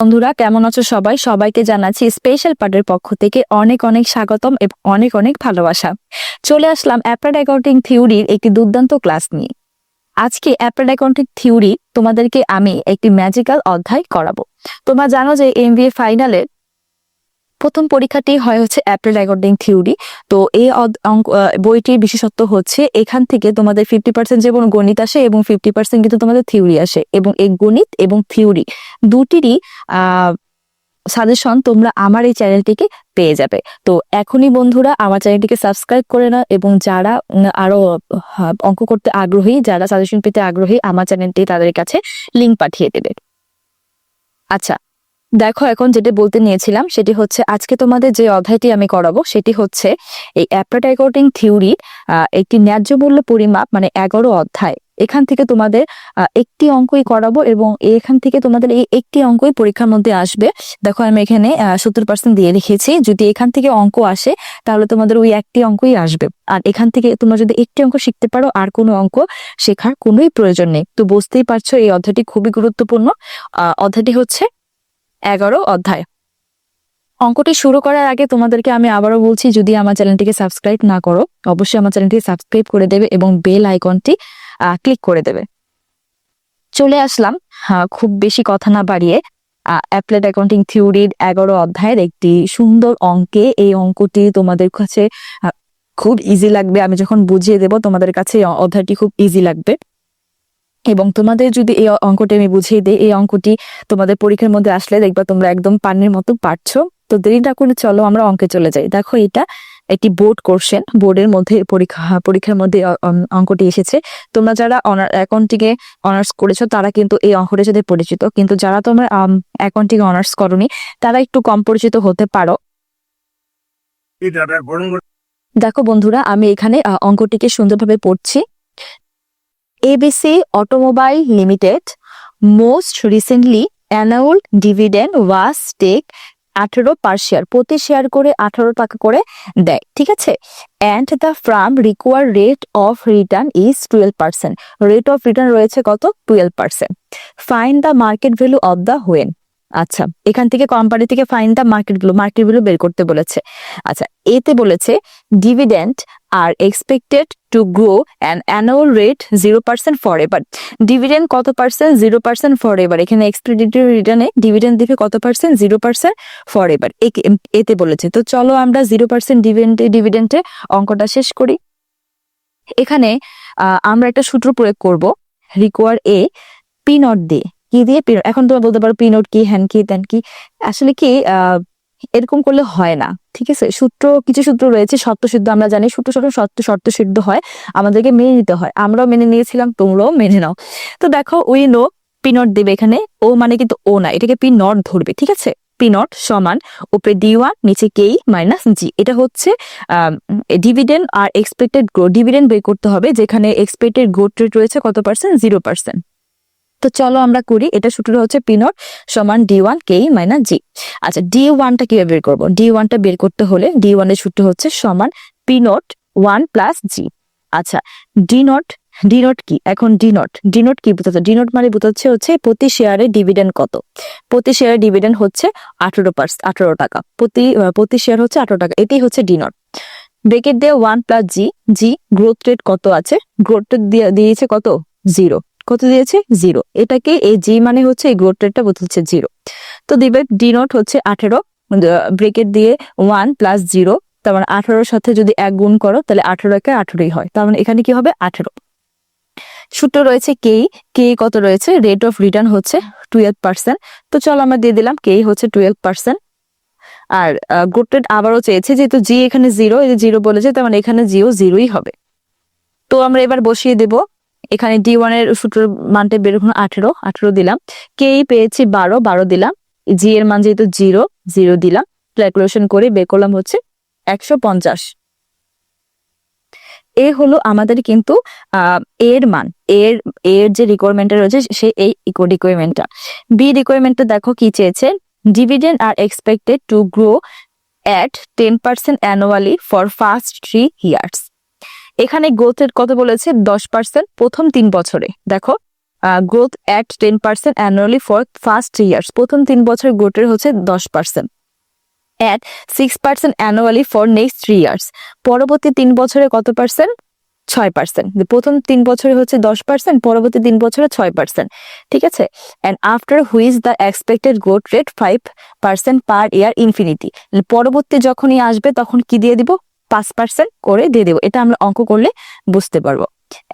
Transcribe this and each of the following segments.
বন্ধুরা, কেমন আছো সবাই? সবাইকে জানাচ্ছি স্পেশাল পার্টের পক্ষ থেকে অনেক অনেক স্বাগতম এবং অনেক অনেক ভালোবাসা। চলে আসলাম অ্যাপ্রেড অ্যাকাউন্টিং থিওরির একটি দুর্দান্ত ক্লাস নিয়ে। আজকে অ্যাপ্রেড অ্যাকাউন্টিং থিওরি তোমাদেরকে আমি একটি ম্যাজিক্যাল অধ্যায় করাবো। তোমরা জানো যে এমবিএ ফাইনালের প্রথম পরীক্ষাটি হয় হচ্ছে অ্যাপ্লাইড অ্যাকাউন্টিং থিওরি তো এই বইটির বিশেষত্ব হচ্ছে এখান থেকে তোমাদের ফিফটি পার্সেন্ট যেমন গণিত আসে এবং ফিফটি পার্সেন্ট কিন্তু তোমাদের থিওরি আসে এবং এই গণিত এবং থিওরি দুটিরই সাজেশন তোমরা আমার এই চ্যানেলটিকে পেয়ে যাবে। তো এখনই বন্ধুরা আমার চ্যানেলটিকে সাবস্ক্রাইব করে নাও এবং যারা আরও অঙ্ক করতে আগ্রহী, যারা সাজেশন পেতে আগ্রহী, আমার চ্যানেলটি তাদের কাছে লিঙ্ক পাঠিয়ে দেবে। আচ্ছা দেখো, এখন যেটা বলতে নিয়েছিলাম, সেটি হচ্ছে আজকে তোমাদের যে অধ্যায়টি আমি করাবো, সেটি হচ্ছে এই অ্যাপ্রাট থিওরি একটি ন্যায্য মূল্য পরিমাপ মানে এগারো অধ্যায়। এখান থেকে তোমাদের একটি অঙ্কই করাবো এবং এখান থেকে তোমাদের এই একটি অঙ্কই পরীক্ষার মধ্যে আসবে। দেখো, আমি এখানে সত্তর পার্সেন্ট দিয়ে রেখেছি। যদি এখান থেকে অঙ্ক আসে, তাহলে তোমাদের ওই একটি অঙ্কই আসবে। আর এখান থেকে তোমরা যদি একটি অঙ্ক শিখতে পারো, আর কোনো অঙ্ক শেখার কোনোই প্রয়োজন নেই। তো বুঝতেই পারছ, এই অধ্যায়টি খুবই গুরুত্বপূর্ণ। অধ্যায়টি হচ্ছে এগারো অধ্যায়। অঙ্কটি শুরু করার আগে তোমাদেরকে আমি আবারও বলছি যদি আমার চ্যানেলটিকে সাবস্ক্রাইব না করো অবশ্যই আমার চ্যানেলটিকে সাবস্ক্রাইব করে দেবে এবং বেল আইকনটি ক্লিক করে দেবে। চলে আসলাম আহ, খুব বেশি কথা না বাড়িয়ে অ্যাপ্লাইড অ্যাকাউন্টিং থিওরির এগারো অধ্যায়ের একটি সুন্দর অঙ্কে এই অঙ্কটি তোমাদের কাছে খুব ইজি লাগবে। আমি যখন বুঝিয়ে দেব তোমাদের কাছে অধ্যায়টি খুব ইজি লাগবে। এবং তোমাদের যদি এই অঙ্কটি আমি বুঝিয়ে দিই এই অঙ্কটি তোমাদের পরীক্ষার মধ্যে আসলে দেখবা তোমরা একদম পানির মতো পারছ। তো দেরি না করে চলো আমরা অঙ্কে চলে যাই। দেখো এটা একটি বোর্ড কোশ্চেন। বোর্ডের মধ্যে পরীক্ষা পরীক্ষার মধ্যে অঙ্কটি এসেছে। তোমরা যারা অনার অ্যাকাউন্টিংয়ে অনার্স করেছ তারা কিন্তু এই অঙ্কটির সাথে পরিচিত কিন্তু যারা তোমরা অ্যাকাউন্টিং অনার্স করনি তারা একটু কম পরিচিত হতে পারো। দেখো বন্ধুরা আমি এখানে অঙ্কটিকে সুন্দরভাবে পড়ছি। ABC automobile limited most recently annual dividend was take আঠেরো পার শেয়ার প্রতি শেয়ার করে আঠারো টাকা করে দেয়, ঠিক আছে? And the firm require rate of return is twelve percent rate of return রয়েছে কত? Twelve percent fine the market value of the when আচ্ছা এখান থেকে কোম্পানি থেকে fine the market value market value বের করতে বলেছে। আচ্ছা এতে বলেছে dividend are expected to grow an annual rate zero percent for এবার ডিভিডেন্ড কত পার্সেন্ট জিরো পার্সেন্ট ফর এবার এখানে এক্সপেক্টেড রিটার্নে ডিভিডেন্ড দিবে কত পার্সেন্ট জিরো পার্সেন্ট ফর এবার এতে বলেছে। তো চলো আমরা জিরো পার্সেন্ট ডিভিডেন্ড ডিভিডেন্টে অঙ্কটা শেষ করি। এখানে আমরা একটা সূত্র প্রয়োগ করব। রিকোয়ার এ পি নট দিয়ে। কি দিয়ে? পি এখন তোমরা বলতে পারো পি নোট কি হ্যান কি তেন কি। আসলে কি এরকম করলে হয় না, ঠিক আছে? সূত্র, কিছু সূত্র রয়েছে সত্য সিদ্ধ আমরা জানি, সূত্র সত্য সত্য সিদ্ধ হয়, আমাদেরকে মেনে নিতে হয়। আমরাও মেনে নিয়েছিলাম, তোমরাও মেনে নাও। তো দেখো, উই নো পি নট দেবে এখানে, ও মানে কিন্তু ও না, এটাকে পি নট ধরবে, ঠিক আছে? পি নট সমান উপরে ডি ওয়ান, নিচে কেই মাইনাস জি। এটা হচ্ছে dividend are expected grow dividend বের করতে হবে, যেখানে এক্সপেক্টেড গ্রোথ রেট রয়েছে কত পার্সেন্ট জিরো পার্সেন্ট তো চলো আমরা করি, এটা সূত্র হচ্ছে পি নট সমান D one K minus G. আচ্ছা ডি ওয়ানটা কীভাবে বের করব? ডি ওয়ানটা বের করতে হলে ডি ওয়ানের সূত্র হচ্ছে সমান P naught one plus G. আচ্ছা ডি নট ডি নট কি? এখন ডি নট ডি নট কি বোঝাচ্ছে? ডি নট মানে বোঝাচ্ছে হচ্ছে প্রতি শেয়ারে ডিভিডেন্ড কত? প্রতি শেয়ারে ডিভিডেন্ড হচ্ছে আঠারো পার্সেন্ট আঠারো টাকা। প্রতি প্রতি শেয়ার হচ্ছে আঠারো টাকা। এটাই হচ্ছে ডি নট। ব্রেকেট দিয়ে one plus G G, growth rate কত আছে? গ্রোথ রেট দিয়েছে কত? জিরো। কত দিয়েছে? জিরো। এটাকে এই জি মানে হচ্ছে এই গ্রোথ রেটটা বোঝাচ্ছে জিরো। তো দিবে ডি নট হচ্ছে আঠেরো। ব্রেকেট দিয়ে ওয়ান প্লাস জিরো তার মানে আঠারোর সাথে যদি এক গুণ করো, তাহলে আঠেরো একে আঠেরোই হয়। তার মানে এখানে কি হবে? আঠেরো। সূত্র রয়েছে কে কে কত রয়েছে? রেট অফ রিটার্ন হচ্ছে টুয়েলভ পার্সেন্ট তো চলো আমরা দিয়ে দিলাম কে হচ্ছে টুয়েলভ পার্সেন্ট আর গ্রোথ রেট আবারও চেয়েছে, যেহেতু জি এখানে জিরো এই জিরো বলেছে, তার মানে এখানে জিও জিরোই হবে। তো আমরা এবার বসিয়ে দেব এখানে ডি ওয়ানের সূত্রের মানটা বের হলো আঠেরো আঠেরো দিলাম। কে পেয়েছি বারো বারো দিলাম। জি এর মান যেহেতু জিরো জিরো দিলাম। ক্যালকুলেশন করে বের করলাম হচ্ছে একশো পঞ্চাশ। এ হলো আমাদের কিন্তু এর মান। এর এর যে রিকোয়ারমেন্টটা রয়েছে, সে এই রিকোয়ারমেন্টটা বি রিকোয়ারমেন্টটা দেখো কি চেয়েছে? Dividend are expected to grow at ten percent annually for first three years এখানে গ্রোথ রেট কত বলেছে? দশ পার্সেন্ট প্রথম তিন বছরে। দেখো growth at ten percent annually for first three years প্রথম তিন বছর গ্রোথের হচ্ছে দশ percent at six percent annually for next three years পরবর্তী তিন বছরে কত পার্সেন্ট ছয় পার্সেন্ট প্রথম তিন বছরে হচ্ছে দশ পার্সেন্ট পরবর্তী তিন বছরে ছয় পার্সেন্ট ঠিক আছে? And after which the expected growth rate five percent per year infinity পরবর্তী যখনই আসবে, তখন কি দিয়ে দিব? পাঁচ পার্সেন্ট করে দিয়ে দেবো। এটা আমরা অঙ্ক করলে বুঝতে পারব।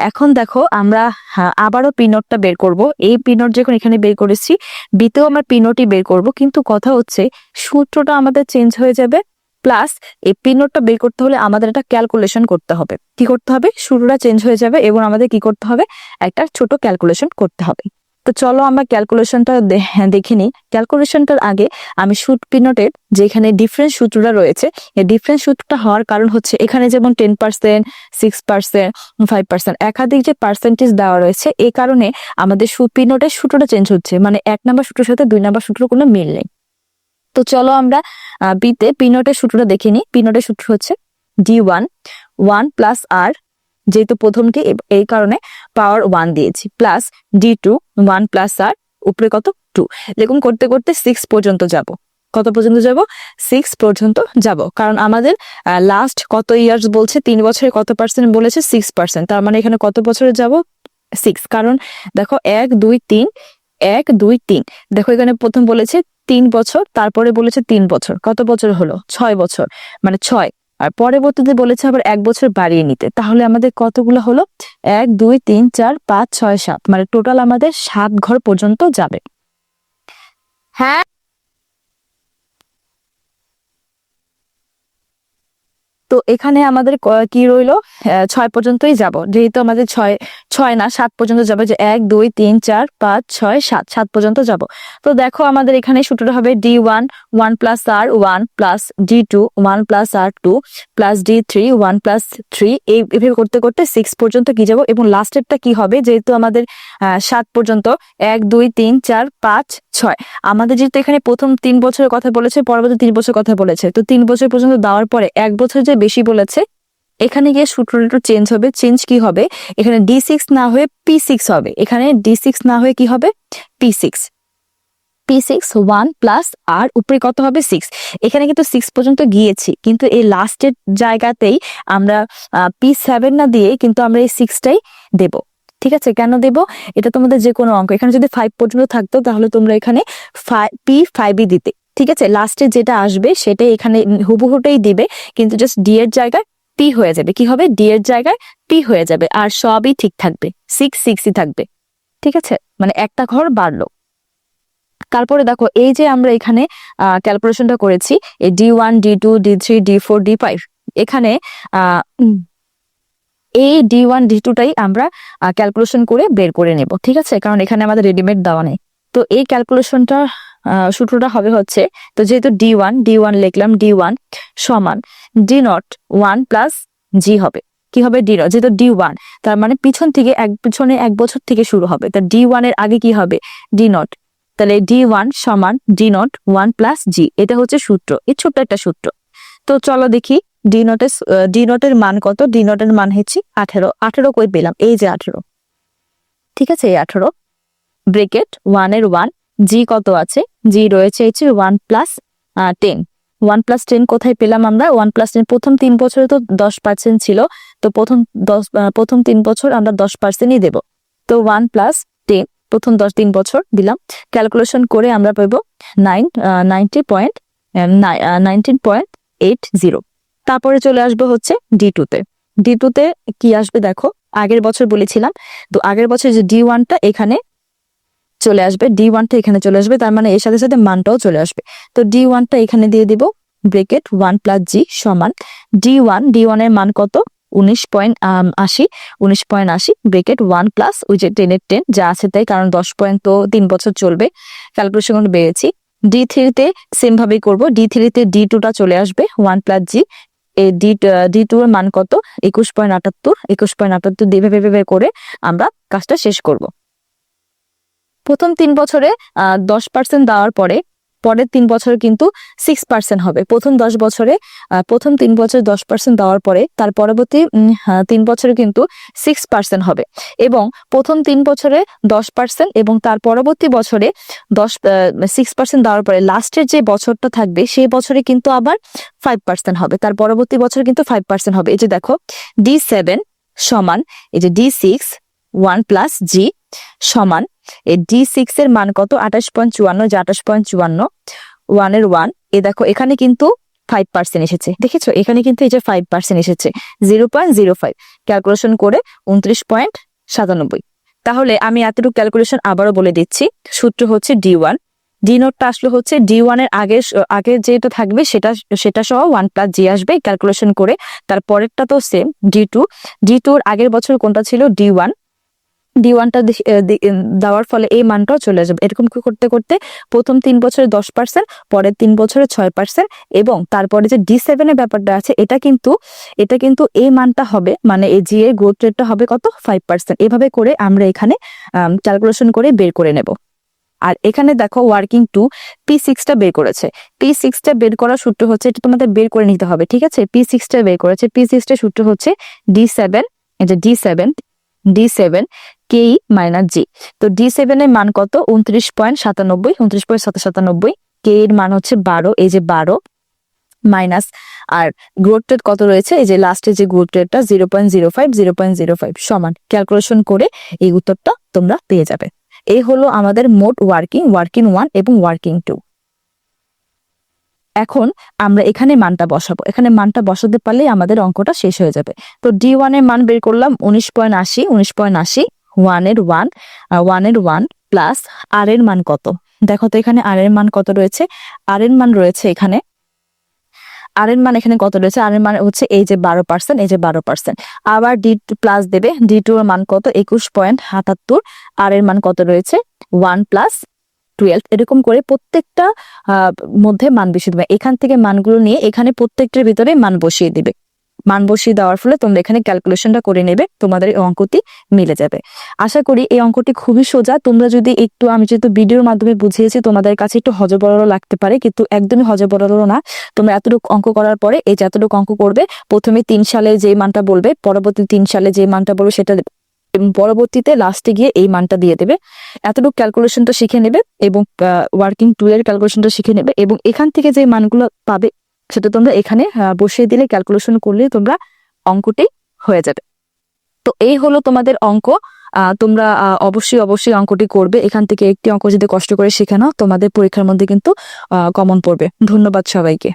এখন দেখো আমরা হ্যাঁ, আবারও পিনটটা বের করব। এই পিনট যখন এখানে বের করেছি বিতেও আমরা পিনটই বের করব। কিন্তু কথা হচ্ছে সূত্রটা আমাদের চেঞ্জ হয়ে যাবে প্লাস এই পিনটটা বের করতে হলে আমাদের একটা ক্যালকুলেশন করতে হবে। কি করতে হবে? সূত্রটা চেঞ্জ হয়ে যাবে এবং আমাদের কি করতে হবে? একটা ছোট ক্যালকুলেশন করতে হবে। তো চলো আমরা ক্যালকুলেশনটা দেখে নিই। ক্যালকুলেশনটার আগে আমি সুট পিনটের যেখানে ডিফারেন্স সূত্রটা রয়েছে, এই ডিফারেন্স সূত্রটা হওয়ার কারণ হচ্ছে এখানে যেমন ten percent six percent five percent একাধিক যে পার্সেন্টেজ দেওয়া রয়েছে এই কারণে আমাদের সুট পিনটের সূত্রটা চেঞ্জ হচ্ছে। মানে এক নাম্বার সূত্রের সাথে দুই নাম্বার সূত্র কোনো মিল নেই। তো চলো আমরা বিতে পিনটের সূত্রটা দেখে নিই। পিনটের সূত্র হচ্ছে D one one plus R যেহেতু প্রথমটি এই কারণে পাওয়ার ওয়ান দিয়েছি plus D two one plus R উপরে কত? টু এরকম করতে করতে সিক্স পর্যন্ত যাব। কত পর্যন্ত যাব? সিক্স পর্যন্ত যাব। কারণ আমাদের লাস্ট কত ইয়ার্স বলছে? তিন বছরে কত পার্সেন্ট বলেছে? সিক্স পার্সেন্ট তার মানে এখানে কত বছরে যাব? সিক্স কারণ দেখো, এক, দুই, তিন, এক, দুই, তিন। দেখো, এখানে প্রথম বলেছে তিন বছর, তারপরে বলেছে তিন বছর। কত বছর হলো? ছয় বছর। মানে ছয়। আর পরবর্তীতে বলেছে আবার এক বছর বাড়িয়ে নিতে। তাহলে আমাদের কতগুলো হলো? এক দুই তিন চার পাঁচ ছয় সাত। মানে টোটাল আমাদের সাত ঘর পর্যন্ত যাবে। হ্যাঁ। তো এখানে আমাদের কি রইল? ছয় পর্যন্তই যাব। যেহেতু আমাদের ছয় ছয় না, সাত পর্যন্ত যাবে যে এক, দুই, তিন, চার, পাঁচ, ছয়, সাত সাত পর্যন্ত যাব। তো দেখো আমাদের এখানে সূত্রটা হবে D one one plus R one plus D two one plus R two plus D three one plus three এই এভাবে করতে করতে সিক্স পর্যন্ত কি যাব? এবং লাস্টেরটা কি হবে? যেহেতু আমাদের সাত পর্যন্ত, এক, দুই, তিন, চার, পাঁচ, ছয়। আমাদের যেহেতু এখানে প্রথম তিন বছরের কথা বলেছে, পরবর্তী তিন বছর কথা বলেছে। তো তিন বছর পর্যন্ত দেওয়ার পরে এক বছর যে বেশি বলেছে এখানে গিয়ে সূত্রটা একটু চেঞ্জ হবে। চেঞ্জ কি হবে? এখানে ডি সিক্স না হয়ে পি সিক্স হবে। এখানে ডি সিক্স না হয়ে কি হবে? P six P six one plus R উপরে কত হবে? সিক্স এখানে কিন্তু সিক্স পর্যন্ত গিয়েছি। কিন্তু এই লাস্টের জায়গাতেই আমরা পি সেভেন না দিয়ে কিন্তু আমরা এই সিক্সটাই দেব। ঠিক আছে? কেন দেব? এটা তোমাদের যে কোনো অঙ্ক। এখানে যদি ফাইভ পর্যন্ত থাকতো, তাহলে তোমরা এখানে পি ফাইভই দিতে। ঠিক আছে? লাস্টে যেটা আসবে, সেটাই এখানে হুবহুটাই দিবে। কিন্তু জাস্ট ডি এর জায়গায় পি হয়ে যাবে। কি হবে? ডি এর জায়গায় পি হয়ে যাবে আর সবই ঠিক থাকবে। সিক্স সিক্সই থাকবে। ঠিক আছে? মানে একটা ঘর বাড়লো। তারপরে দেখো, এই যে আমরা এখানে ক্যালকুলেশনটা করেছি, এই D one, D two, D three, D four, D five, এখানে এই ডি ওয়ান, ডি টুটাই আমরা ক্যালকুলেশন করে বের করে নেব। ঠিক আছে? কারণ এখানে আমাদের রেডিমেড দেওয়া নেই। তো এই ক্যালকুলেশনটা সূত্রটা হবে হচ্ছে, তো যেহেতু ডি ওয়ান ডি ওয়ান লিখলাম, ডি ওয়ান সমান D naught one plus G হবে। কি হবে? ডি নট, যেহেতু ডি ওয়ান, তার মানে পিছন থেকে এক, পিছনে এক বছর থেকে শুরু হবে। তা ডি ওয়ানের আগে কি হবে? D naught. তাহলে ডি ওয়ান সমান D naught one plus G, এটা হচ্ছে সূত্র, এই ছোট্ট একটা সূত্র। তো চলো দেখি, ডি নটের ডি নটের মান কত? ডি নটের মান হচ্ছে আঠেরো আঠেরো কই পেলাম? এই যে আঠেরো। ঠিক আছে, এই আঠেরো। ব্রেকেট ওয়ানের ওয়ান, জি কত আছে? জি রয়েছে হচ্ছে one plus ten. One plus ten কোথায় পেলাম আমরা? ওয়ান প্লাস টেন প্রথম তিন বছরে তো দশ পার্সেন্ট ছিল। তো প্রথম দশ প্রথম তিন বছর আমরা দশ পার্সেন্টই দেবো। তো ওয়ান প্লাস টেন প্রথম দশ তিন বছর দিলাম। ক্যালকুলেশন করে আমরা পাবো nine ninety point nineteen point eight zero তারপরে চলে আসব হচ্ছে ডি টুতে ডি টুতে কি আসবে দেখো? আগের বছর বলেছিলাম। তো আগের বছর যে ডি ওয়ানটা এখানে চলে আসবে ডি ওয়ানটা এখানে চলে আসবে, তার মানে এর সাথে সাথে মানটাও চলে আসবে। তো ডি ওয়ানটা এখানে দিয়ে দিব ব্রেকেট ওয়ান প্লাস জি সমান ডি ওয়ান ডি ওয়ানের মান কত? উনিশ পয়েন্ট আশি, উনিশ পয়েন্ট আশি ব্রেকেট ওয়ান প্লাস ওই যে টেনের টেন যা আছে তাই, কারণ দশ পয়েন্ট তো তিন বছর চলবে ক্যালকুলেশন পেয়েছি। ডি থ্রিতে সেম ভাবেই করব ডি থ্রিতে ডি টুটা চলে আসবে ওয়ান প্লাস জি এই ডি ডি টু এর মান কত? একুশ পয়েন্ট আটাত্তর, একুশ পয়েন্ট আটাত্তর দিয়ে ভেবে ভেবে করে আমরা কাজটা শেষ করব। প্রথম তিন বছরে দশ পার্সেন্ট দেওয়ার পরে পরের তিন বছর কিন্তু সিক্স পার্সেন্ট হবে। প্রথম দশ বছরে প্রথম তিন বছর দশ পার্সেন্ট দেওয়ার পরে তার পরবর্তী হ্যাঁ, তিন বছরে কিন্তু সিক্স পার্সেন্ট হবে। এবং প্রথম তিন বছরে দশ পার্সেন্ট এবং তার পরবর্তী বছরে দশ সিক্স পার্সেন্ট দেওয়ার পরে লাস্টের যে বছরটা থাকবে সেই বছরে কিন্তু আবার ফাইভ পার্সেন্ট হবে। তার পরবর্তী বছর কিন্তু ফাইভ পার্সেন্ট হবে। এই যে দেখো ডি সেভেন সমান এই যে D six one plus G সমান এই ডি সিক্স এর মান কত? আঠাশ পয়েন্ট চুয়ান্ন, যে আঠাশ পয়েন্ট চুয়ান্ন ওয়ানের ওয়ান এ দেখো, এখানে কিন্তু ফাইভ পার্সেন্ট এসেছে। দেখেছ? এখানে কিন্তু এই যে ফাইভ পার্সেন্ট এসেছে। Zero point zero five calculation করে উনত্রিশ পয়েন্ট সাতানব্বই। তাহলে আমি এতটুকু ক্যালকুলেশন আবারও বলে দিচ্ছি। সূত্র হচ্ছে ডি ওয়ান ডি নোটটা আসলে হচ্ছে ডি ওয়ানের আগে আগে যেটা থাকবে সেটা সেটা সহ ওয়ান প্লাস জি আসবে। ক্যালকুলেশন করে তার পরেরটা তো সেম ডি টু ডি টুর আগের বছর কোনটা ছিল? ডি ওয়ান ডি ওয়ানটা দেওয়ার ফলে এই মানটাও চলে যাবে। এরকম করতে করতে প্রথম তিন বছরে দশ পার্সেন্ট পরের তিন বছরে ছয় পার্সেন্ট এবং তারপরে যে ডি সেভেনের ব্যাপারটা আছে, এটা কিন্তু এটা কিন্তু এই মানটা হবে মানে এই জি এর গ্রোথ রেটটা হবে কত? ফাইভ পার্সেন্ট এভাবে করে আমরা এখানে ক্যালকুলেশন করে বের করে নেব। আর এখানে দেখো ওয়ার্কিং টু পি সিক্সটা বের করেছে। পি সিক্সটা বের করার সূত্র হচ্ছে, এটা তোমাদের বের করে নিতে হবে, ঠিক আছে? পি সিক্সটা বের করেছে। পি সিক্সটা সূত্র হচ্ছে ডি সেভেন এটা D seven D seven K minus G তো ডি সেভেনের মান কত? উনত্রিশ পয়েন্ট সাতানব্বই, উনত্রিশ পয়েন্ট সাতানব্বই। কে এর মান হচ্ছে বারো, এই যে বারো মাইনাস আর গ্রোথ রেট কত রয়েছে? এই যে লাস্টে যে গ্রোথ রেটটা zero point zero five zero point zero five সমান ক্যালকুলেশন করে এই উত্তরটা তোমরা পেয়ে যাবে। এই হলো আমাদের মোট ওয়ার্কিং ওয়ার্কিং ওয়ান এবং ওয়ার্কিং টু এখন আমরা এখানে মানটা বসাবো। এখানে মানটা বসাতে পারলেই আমাদের অঙ্কটা শেষ হয়ে যাবে। তো ডি ওয়ানের মান বের করলাম উনিশ পয়েন্ট আশি, উনিশ পয়েন্ট আশি ওয়ানের ওয়ান ওয়ানের ওয়ান প্লাস আর এর মান কত? দেখো তো এখানে আর এর মান কত রয়েছে? আর এর মান রয়েছে এখানে আর এর মান এখানে কত রয়েছে? আর এর মান হচ্ছে এই যে বারো পার্সেন্ট এই যে বারো পার্সেন্ট আবার ডি টু প্লাস দেবে ডি টু এর মান কত? একুশ পয়েন্ট সাতাত্তর আর এর মান কত রয়েছে? ওয়ান প্লাস টুয়েলভ এরকম করে প্রত্যেকটা মধ্যে মান বসিয়ে দেবে। এখান থেকে মানগুলো নিয়ে এখানে প্রত্যেকটার ভিতরে মান বসিয়ে দিবে। মান বসিয়ে দেওয়ার ফলে তোমরা এখানে ক্যালকুলেশনটা করে নেবে, তোমাদের এই অঙ্কটি মিলে যাবে। আশা করি এই অঙ্কটি খুবই সোজা। তোমরা যদি একটু, আমি যেহেতু ভিডিওর মাধ্যমে বুঝিয়েছি, তোমাদের কাছে একটু হজবরল লাগতে পারে, কিন্তু একদমই হজবরল না। তোমরা এতটুকু অঙ্ক করার পরে এই যে এতটুকু অঙ্ক করবে, প্রথমে তিন সালে যে মানটা বলবে, পরবর্তী তিন সালে যে মানটা বলবে, সেটা এবং পরবর্তীতে লাস্টে গিয়ে এই মানটা দিয়ে দেবে। এতটুকু ক্যালকুলেশনটা শিখে নেবে এবং ওয়ার্কিং টু এর ক্যালকুলেশনটা শিখে নেবে এবং এখান থেকে যে মানগুলো পাবে সেটা তোমরা এখানে বসিয়ে দিলে ক্যালকুলেশন করলে তোমরা অঙ্কটি হয়ে যাবে। তো এই হলো তোমাদের অঙ্ক। তোমরা অবশ্যই অবশ্যই অঙ্কটি করবে। এখান থেকে একটি অঙ্ক যদি কষ্ট করে শেখানো তোমাদের পরীক্ষার মধ্যে কিন্তু কমন পড়বে। ধন্যবাদ সবাইকে।